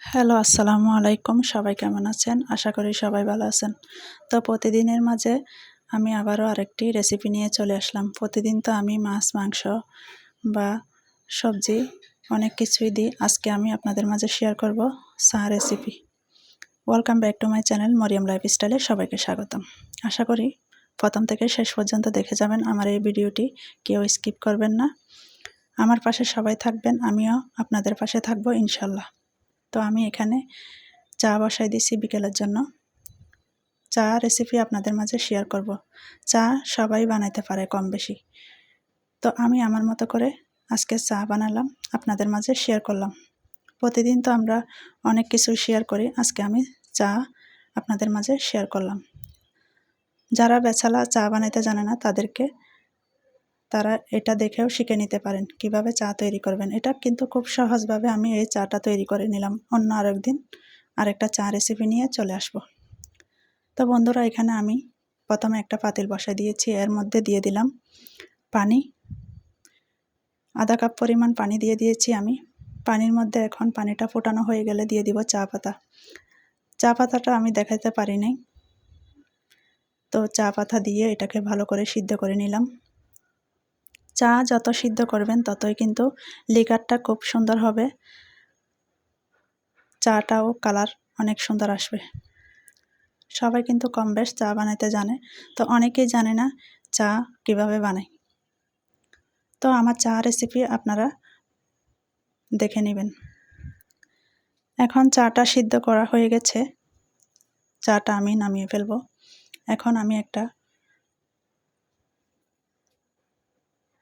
Hello, আসসালামু আলাইকুম। সবাই কেমন আছেন? আশা করি সবাই ভালো আছেন। তো প্রতিদিনের মাঝে আমি আবারও আরেকটি রেসিপি নিয়ে চলে আসলাম। প্রতিদিন তো আমি মাছ, মাংস বা সবজি অনেক কিছুই দিই। আজকে আমি আপনাদের মাঝে শেয়ার করব চা recipe welcome back to my channel Mariam লাইফস্টাইলে সবাইকে স্বাগতম। আশা করি প্রথম থেকে শেষ পর্যন্ত দেখে যাবেন আমার এই ভিডিওটি। কেউ স্কিপ করবেন না। আমার পাশে সবাই থাকবেন, আমিও আপনাদের পাশে থাকব, ইনশাল্লাহ। তো আমি এখানে চা বসাই দিছি বিকেলের জন্য। চা রেসিপি আপনাদের মাঝে শেয়ার করব। চা সবাই বানাইতে পারে কম বেশি তো আমি আমার মতো করে আজকে চা বানালাম, আপনাদের মাঝে শেয়ার করলাম। প্রতিদিন তো আমরা অনেক কিছু শেয়ার করি, আজকে আমি চা আপনাদের মাঝে শেয়ার করলাম। যারা বেচালা চা বানাইতে জানে না তাদেরকে তারা এটা দেখেও শিখে নিতে পারেন কীভাবে চা তৈরি করবেন। এটা কিন্তু খুব সহজভাবে আমি এই চাটা তৈরি করে নিলাম। অন্য আরেকদিন আরেকটা চা রেসিপি নিয়ে চলে আসব। তো বন্ধুরা, এখানে আমি প্রথমে একটা পাতিল বসাই দিয়েছি। এর মধ্যে দিয়ে দিলাম পানি। আধা কাপ পরিমাণ পানি দিয়ে দিয়েছি আমি। পানির মধ্যে এখন পানিটা ফোটানো হয়ে গেলে দিয়ে দিব চা পাতা। চা পাতাটা আমি দেখাতে পারি নাই। তো চা পাতা দিয়ে এটাকে ভালো করে সিদ্ধ করে নিলাম। চা যত সিদ্ধ করবেন ততই কিন্তু লিকারটা খুব সুন্দর হবে। চাটাও কালার অনেক সুন্দর আসবে। সবাই কিন্তু কম বেশ চা বানাইতে জানে। তো অনেকেই জানে না চা কীভাবে বানায় তো আমার চা রেসিপি আপনারা দেখে নেবেন। এখন চাটা সিদ্ধ করা হয়ে গেছে। চাটা আমি নামিয়ে ফেলব। এখন আমি একটা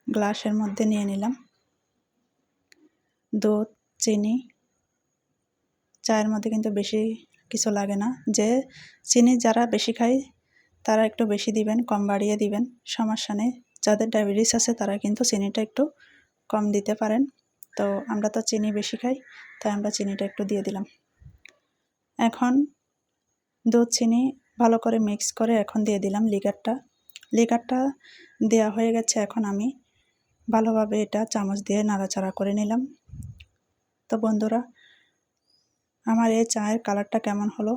গ্লাসের মধ্যে নিয়ে নিলাম। দুধ, চিনি, চায়ের মধ্যে কিন্তু বেশি কিছু লাগে না। যে চিনি যারা বেশি খায়, তারা একটু বেশি দিবেন, কম বাড়িয়ে দিবেন, সমস্যা নেই। যাদের ডায়াবেটিস আছে, তারা কিন্তু চিনিটা একটু কম দিতে পারেন। তো আমরা তো চিনি বেশি খাই, তাই আমরা চিনিটা একটু দিয়ে দিলাম। এখন দুধ, চিনি ভালো করে মিক্স করে এখন দিয়ে দিলাম লিকারটা লিকারটা দেওয়া হয়ে গেছে এখন আমি ভালোভাবে এটা চামচ দিয়ে নাড়াচাড়া করে নিলাম। তো বন্ধুরা, আমার এই চায়ের কালারটা কেমন হলো?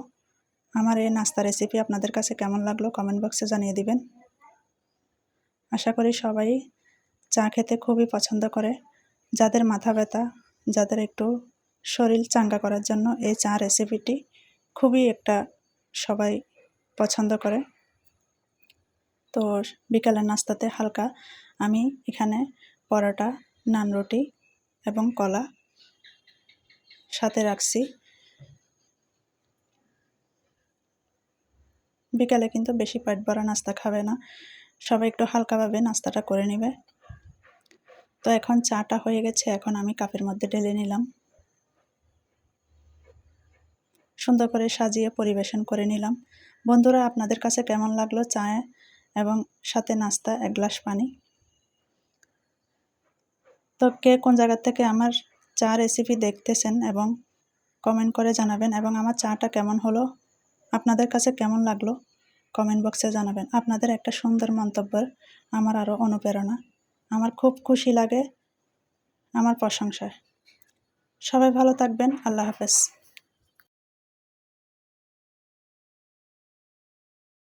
আমার এই নাস্তা রেসিপি আপনাদের কাছে কেমন লাগল কমেন্ট বক্সে জানিয়ে দিবেন। আশা করি সবাই চা খেতে খুবই পছন্দ করে। যাদের মাথা ব্যথা, যাদের একটু শরীর চাঙ্গা করার জন্য এই চা রেসিপিটি খুবই একটা সবাই পছন্দ করে। তো বিকালের নাস্তাতে হালকা আমি এখানে পরোটা, নান রুটি এবং কলা সাথে রাখছি। বিকালে কিন্তু বেশি পেট ভরা নাস্তা খাবে না। সবাই একটু হালকাভাবে নাস্তাটা করে নেবে। তো এখন চাটা হয়ে গেছে, এখন আমি কাপের মধ্যে ঢেলে নিলাম। সুন্দর করে সাজিয়ে পরিবেশন করে নিলাম। বন্ধুরা, আপনাদের কাছে কেমন লাগল চায়ে? এবং সাথে নাস্তা, এক গ্লাস পানি। তো কে কোন জায়গার থেকে আমার চা রেসিপি দেখতেছেন এবং কমেন্ট করে জানাবেন এবং আমার চাটা কেমন হলো, আপনাদের কাছে কেমন লাগল কমেন্ট বক্সে জানাবেন। আপনাদের একটা সুন্দর মন্তব্যের আমার আরও অনুপ্রেরণা। আমার খুব খুশি লাগে আমার প্রশংসায়। সবাই ভালো থাকবেন, আল্লাহ হাফেজ।